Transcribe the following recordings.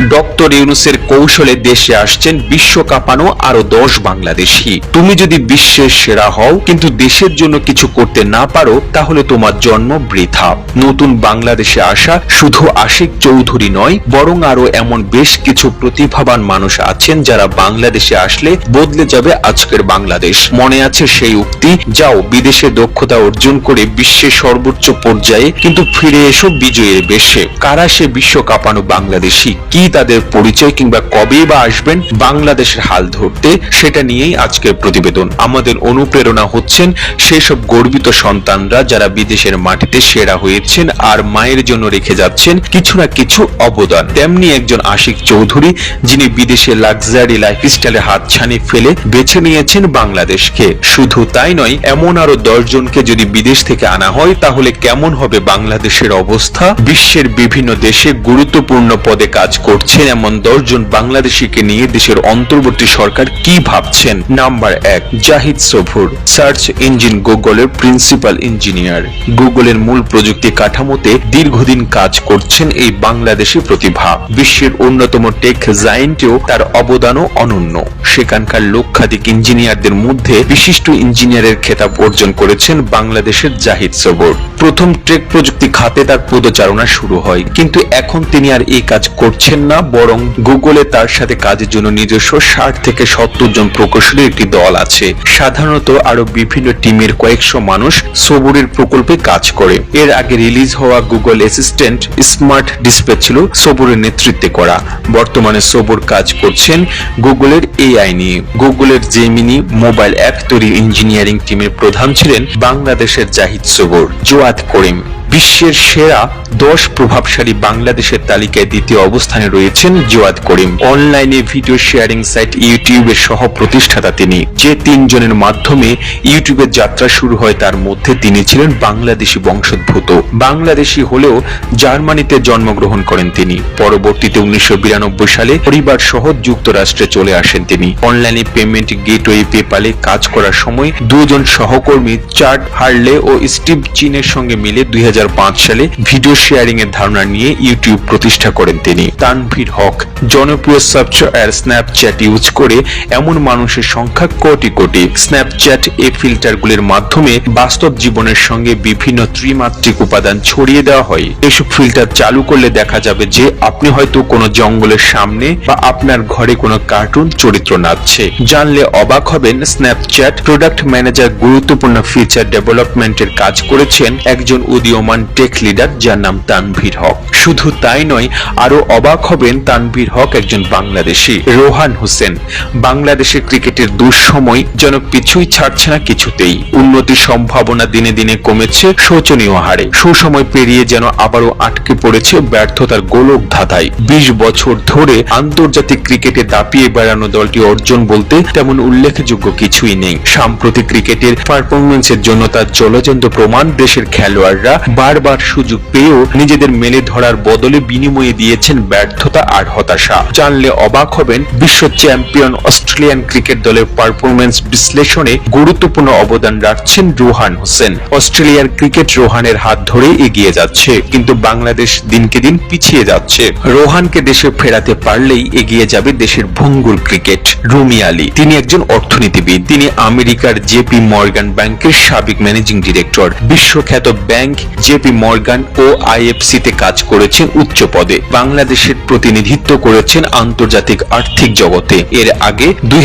Doctor ইউনুসের কৌশলে দেশে আসছেন বিশ্ব কাঁপানো আরও দশ বাংলাদেশি। তুমি যদি বিশ্বের সেরা হও, কিন্তু দেশের জন্য কিছু করতে না পারো, তাহলে তোমার জন্ম বৃথা। নতুন বাংলাদেশে আসা শুধু আশিক চৌধুরী নয়, বরং আরও এমন বেশ কিছু প্রতিভাবান মানুষ আছেন যারা বাংলাদেশে আসলে বদলে যাবে আজকের বাংলাদেশ। মনে আছে সেই উক্তি, যাও বিদেশে দক্ষতা অর্জন করে বিশ্বের সর্বোচ্চ পর্যায়ে, কিন্তু ফিরে এসো বিজয়ের বেশে। কারা সে বিশ্ব কাঁপানো বাংলাদেশি? কি তাদের পরিচয় কিংবা কবে বা আসবেন বাংলাদেশের হাল ধরতে, সেটা নিয়েই আজকের প্রতিবেদন। আমাদের অনুপ্রেরণা হচ্ছেন সেসব গর্বিত সন্তানরা যারা বিদেশের মাটিতে সেরা হয়েছেন আর মায়ের জন্য রেখে যাচ্ছেন কিছু না কিছু অবদান। তেমনি একজন আশিক চৌধুরী, যিনি বিদেশে লাক্সারি লাইফস্টাইলে হাতছানি ফেলে বেছে নিয়েছেন বাংলাদেশকে। শুধু তাই নয়, এমন আরও দশজনকে যদি বিদেশ থেকে আনা হয়, তাহলে কেমন হবে বাংলাদেশের অবস্থা? বিশ্বের বিভিন্ন দেশে গুরুত্বপূর্ণ পদে কাজ করছেন এমন দশজন বাংলাদেশিকে নিয়ে দেশের অন্তর্বর্তী সরকার কি ভাবছেন? নাম্বার এক, জাহিদ সফুর, সার্চ ইঞ্জিন গুগলের প্রিন্সিপাল ইঞ্জিনিয়ার। গুগলের মূল প্রযুক্তি কাঠামোতে দীর্ঘদিন কাজ করছেন এই বাংলাদেশি প্রতিভা। বিশ্বের অন্যতম টেক জায়েন্টেও তার অবদানও অনন্য। সেখানকার লক্ষাধিক ইঞ্জিনিয়ারদের মধ্যে বিশিষ্ট ইঞ্জিনিয়ারের খেতাব অর্জন করেছেন বাংলাদেশের জাহিদ সবর প্রথম ট্রেক প্রযুক্তি খাতে তার পদচারণা শুরু হয়। কিন্তু এখন তিনি আর এই কাজ করছেন না, বরং গুগলে তার সাথে কাজের জন্য নিজস্ব ষাট থেকে সত্তর জন প্রকৌশলীর একটি দল আছে। সাধারণত আরও বিভিন্ন টিমের কয়েকশো মানুষ সবুরের প্রকল্পে কাজ করে। এর আগে রিলিজ হওয়া গুগল অ্যাসিস্ট্যান্ট স্মার্ট ডিসপ্লে ছিল সবুরের নেতৃত্বে করা। বর্তমানে সবুর কাজ করছেন গুগলের এআই নিয়ে। গুগলের জেমিনি মোবাইল অ্যাপ তৈরি ইঞ্জিনিয়ারিং টিমের প্রধান ছিলেন বাংলাদেশের জাহিদ সবুর। জোয়াদ করিম। বিশ্বের সেরা দশ প্রভাবশালী বাংলাদেশের তালিকায় দ্বিতীয় অবস্থানে রয়েছেন জোয়াদ করিম। অনলাইনে ভিডিও শেয়ারিং সাইট ইউটিউবের সহ প্রতিষ্ঠাতা তিনি। যে তিনজনের মাধ্যমে ইউটিউবের যাত্রা শুরু হয়, তার মধ্যে তিনি ছিলেন বাংলাদেশি বংশোদ্ভূত। বাংলাদেশি হলেও জার্মানিতে জন্মগ্রহণ করেন তিনি। পরবর্তীতে উনিশশো বিরানব্বই সালে পরিবার সহ যুক্তরাষ্ট্রে চলে আসেন তিনি। অনলাইনে পেমেন্ট গেটওয়ে, পেপালে কাজ করার সময় দুজন সহকর্মী চার্ট হার্লে ও স্টিভ চীনের সঙ্গে মিলে দুই হাজার পাঁচ সালে ভিডিও শেয়ারিং এর ধারণা নিয়ে ইউটিউব প্রতিষ্ঠা করেন তিনি। তানভীর হক জনপ্রিয় সফটওয়্যার স্ন্যাপচ্যাট ইউজ করে এমন মানুষের সংখ্যা কোটি কোটি। স্ন্যাপচ্যাট এই ফিল্টারগুলির মাধ্যমে বাস্তব জীবনের সঙ্গে বিভিন্ন ত্রিমাত্রিক উপাদান ছড়িয়ে দেওয়া হয়। এসব ফিল্টার চালু করলে দেখা যাবে যে আপনি হয়তো কোনো জঙ্গলের সামনে বা আপনার ঘরে কোনো কার্টুন চরিত্র নাচছে। জানলে অবাক হবেন স্ন্যাপচ্যাট প্রোডাক্ট ম্যানেজার গুরুত্বপূর্ণ ফিচার ডেভেলপমেন্টের কাজ করেছেন একজন উদীয়মান টেক লিডার যার নাম তানভীর হক। শুধু তাই নয় আরও অবাক হবেন তানভীর হক একজন বাংলাদেশি, রোহান হোসেন। বাংলাদেশের ক্রিকেটের দুঃসময় যেন পিছুই ছাড়ছে না কিছুতেই। উন্নতির সম্ভাবনা দিনে দিনে কমেছে শোচনীয় হারে। সুসময় পেরিয়ে যেন আবারও আটকে পড়েছে ব্যর্থতার গোলক ধাঁধায় বিশ বছর ধরে আন্তর্জাতিক ক্রিকেটে দাপিয়ে বেড়ানো দলটি অর্জন বলতে তেমন উল্লেখযোগ্য কিছুই নেই। সাম্প্রতিক ক্রিকেটের পারফরমেন্সের জন্য তার জলজন্ত প্রমাণ দেশের খেলোয়াড়রা বারবার সুযোগ পেয়েও নিজেদের মেলে ধরার বদলে বিনিময়ে দিয়েছেন ব্যর্থতা আর হতাশা। জানলে অবাক হবেন বিশ্ব চ্যাম্পিয়ন অস্ট্রেলিয়ান ক্রিকেট দলের পারফরমেন্স বিশ্লেষণে গুরুত্বপূর্ণ অবদান রাখছেন রোহান হোসেন। অস্ট্রেলিয়ার ক্রিকেট রোহানের হাত ধরে এগিয়ে যাচ্ছে, কিন্তু বাংলাদেশ দিনকে দিন পিছিয়ে যাচ্ছে। রোহানকে দেশে ফেরাতে পারলেই এগিয়ে যাবে দেশের ভঙ্গুর ক্রিকেট, রুমি আলী। তিনি একজন অর্থনীতিবিদ, তিনি আমেরিকার জেপি মর্গান ব্যাংকের সাবেক ম্যানেজিং ডিরেক্টর। বিশ্বখ্যাত ব্যাংক জেপি মর্গান ও আইএফসি তে কাজ করেছেন উচ্চ পদে। বাংলাদেশের প্রতিনিধিত্ব করেছেন আন্তর্জাতিক আর্থিক জগতে। এর আগে দুই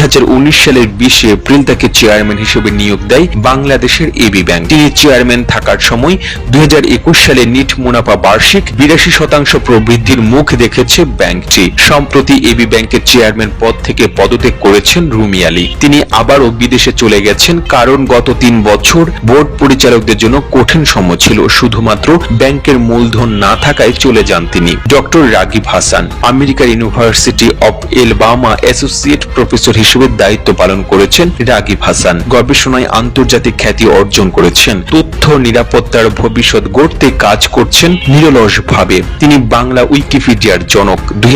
সালের বিশে এপ্রিল তাকে চেয়ারম্যান হিসেবে নিয়োগ দেয় বাংলাদেশের এবি ব্যাংক। তিনি চেয়ারম্যান থাকার সময় দুই সালে নিট মুনাফা বার্ষিক বিরাশি শতাংশ প্রবৃদ্ধির মুখ দেখেছে ব্যাংকটি। সম্প্রতি এবি ব্যাংকের চেয়ারম্যান পদ থেকে পদত্যাগ করেছেন রুমি আলী। তিনি আবারও বিদেশে চলে গেছেন, কারণ গত তিন বছর বোর্ড পরিচালকদের জন্য কঠিন সময় ছিল। শুধুমাত্র ব্যাংকের মূলধন না থাকায় চলে যান তিনি। ডক্টর রাগিব হাসান, আমেরিকার university of Alabama associate professor হিসেবে দায়িত্ব পালন করেছেন রাগিব হাসান। গবেষণায় আন্তর্জাতিক খ্যাতি অর্জন করেছেন। তথ্য নিরাপত্তার ভবিষ্যৎ গড়তে কাজ করছেন নিরলস ভাবে তিনি বাংলা উইকিপিডিয়ার জনক। দুই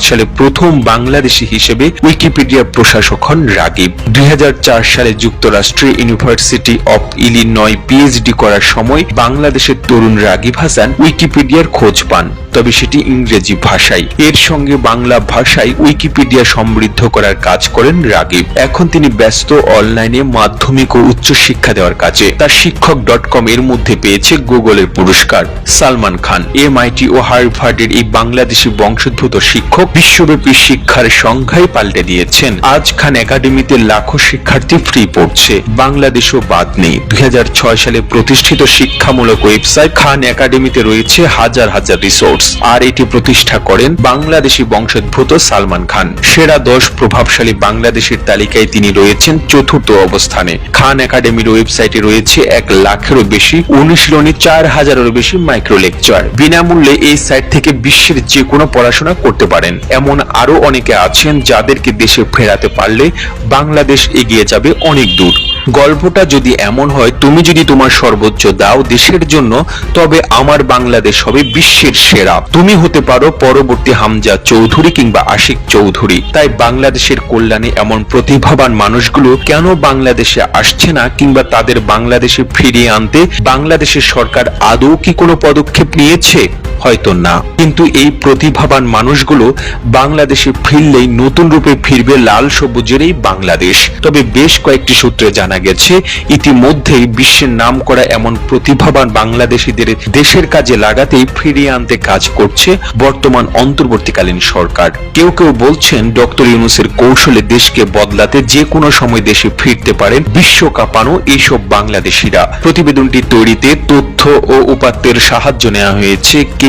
সালে প্রথম বাংলাদেশি হিসেবে উইকিপিডিয়ার প্রশাসক হন রাগিব। দুই হাজার চার সালে যুক্তরাষ্ট্রের ইউনিভার্সিটি অব ইলিনয় পিএইচডি করার সময় বাংলাদেশের তরুণ রাগিব হাসান উইকিপিডিয়ার খোঁজ পান। তবে সেটি ইংরেজি ভাষায়। এর সঙ্গে সঙ্গে বাংলা ভাষায় উইকিপিডিয়া সমৃদ্ধ করার কাজ করেন রাগিব। এখন তিনি ব্যস্ত অনলাইনে মাধ্যমিক ও উচ্চ শিক্ষা দেওয়ার কাজে। তার শিক্ষক ডট কম এর মধ্যে পেয়েছে গুগলের পুরস্কার। সালমান খান, এমআইটি ও হার্ভার্ডের এই বাংলাদেশি বংশোদ্ভূত শিক্ষক বিশ্বব্যাপী শিক্ষার সংজ্ঞাই পাল্টে দিয়েছেন। আজ খান একাডেমিতে লাখো শিক্ষার্থী ফ্রি পড়ছে। বাংলাদেশও বাদ নেই। দুই হাজার ছয় সালে প্রতিষ্ঠিত শিক্ষামূলক ওয়েবসাইট খান একাডেমিতে রয়েছে হাজার হাজার রিসোর্স আর এটি প্রতিষ্ঠা করেন বাংলাদেশি বংশোদ্ভূত সালমান খান। সেরা দশ প্রভাবশালী বাংলাদেশের তালিকায় তিনি রয়েছেন চতুর্থ অবস্থানে। খান একাডেমির ওয়েবসাইটে রয়েছে এক লাখেরও বেশি, অনুশীলনী চার হাজারেরও বেশি মাইক্রো লেকচার বিনামূল্যে এই সাইট থেকে বিশ্বের যে কোনো পড়াশোনা করতে পারেন। এমন আরও অনেকে আছেন যাদেরকে দেশে ফেরাতে পারলে বাংলাদেশ এগিয়ে যাবে অনেক দূর। গল্পটা যদি এমন হয়, তুমি যদি তোমার সর্বোচ্চ দাও দেশের জন্য, তবে আমার বাংলাদেশ হবে বিশ্বের সেরা। তুমি হতে পারো পরবর্তী হামজা চৌধুরী কিংবা আশিক চৌধুরী। তাই বাংলাদেশের কল্যাণে এমন প্রতিভাবান মানুষগুলো কেন বাংলাদেশে আসছে না কিংবা তাদের বাংলাদেশে ফিরিয়ে আনতে বাংলাদেশের সরকার আদৌ কি কোনো পদক্ষেপ নিয়েছে? হয়তো না। কিন্তু এই প্রতিভাবান মানুষগুলো বাংলাদেশে ফিরলেই নতুন রূপে ফিরবে লাল সবুজের এই বাংলাদেশ। তবে বেশ কয়েকটি সূত্রে জানা গেছে, ইতিমধ্যেই বিশ্বের নাম করা এমন প্রতিভাবান বাংলাদেশিদের দেশের কাজে লাগাতেই ফিরিয়ে আনতে কাজ করছে বর্তমান অন্তর্বর্তীকালীন সরকার। কেউ কেউ বলছেন, ডক্টর ইউনুসের কৌশলে দেশকে বদলাতে যে কোনো সময় দেশে ফিরতে পারেন বিশ্ব কাঁপানো এইসব বাংলাদেশিরা। প্রতিবেদনটি তৈরিতে তথ্য ও উপাত্তের সাহায্য নেওয়া হয়েছে কে